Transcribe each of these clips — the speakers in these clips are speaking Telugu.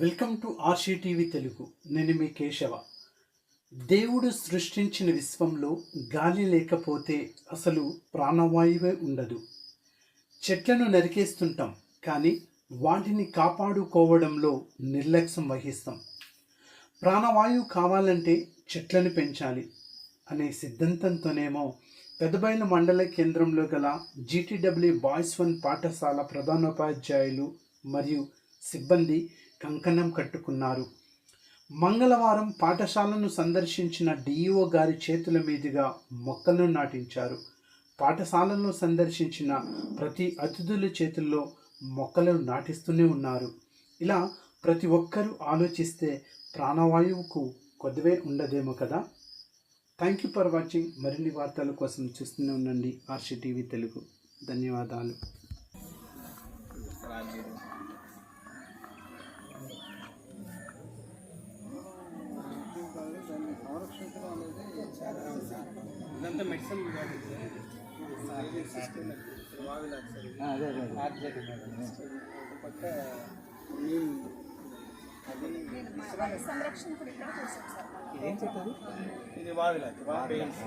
Welcome to Arshi TV Telugu. నేను మీ కేశవ. దేవుడు సృష్టించిన విశ్వంలో గాలి లేకపోతే అసలు ప్రాణవాయువే ఉండదు. చెట్లను నరికేస్తుంటాం కానీ వాటిని కాపాడుకోవడంలో నిర్లక్ష్యం వహిస్తాం. ప్రాణవాయువు కావాలంటే చెట్లను పెంచాలి అనే సిద్ధాంతంతోనేమో పెద్దబయలు మండల కేంద్రంలో గల జీటీడబ్ల్యూ బాయ్స్ వన్ పాఠశాల ప్రధానోపాధ్యాయులు మరియు సిబ్బంది కంకణం కట్టుకున్నారు. మంగళవారం పాఠశాలను సందర్శించిన డిఈఓ గారి చేతుల మీదుగా మొక్కలను నాటించారు. పాఠశాలను సందర్శించిన ప్రతి అతిథుల చేతుల్లో మొక్కలను నాటిస్తూనే ఉన్నారు. ఇలా ప్రతి ఒక్కరూ ఆలోచిస్తే ప్రాణవాయువుకు కొద్దివే ఉండదేమో కదా? థ్యాంక్ యూ ఫర్ వాచింగ్ మరిన్ని వార్తల కోసం చూస్తూనే ఉండండి. ఆర్షి టీవీ తెలుగు. ధన్యవాదాలు. ఇదంతా మెడిసిన్ అదే అదే పక్క సంరక్షణ. ఏం చెప్పారు? ఇది వావిలాచ్ పెయిన్స్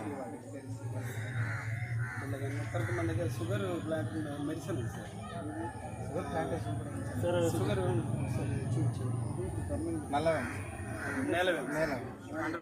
తర్వాత మన దగ్గర షుగర్ ప్లాంట్ మెడిసిన్ ఉంది sir. Sugar plantation sir sugar నల్లగా నేల నేల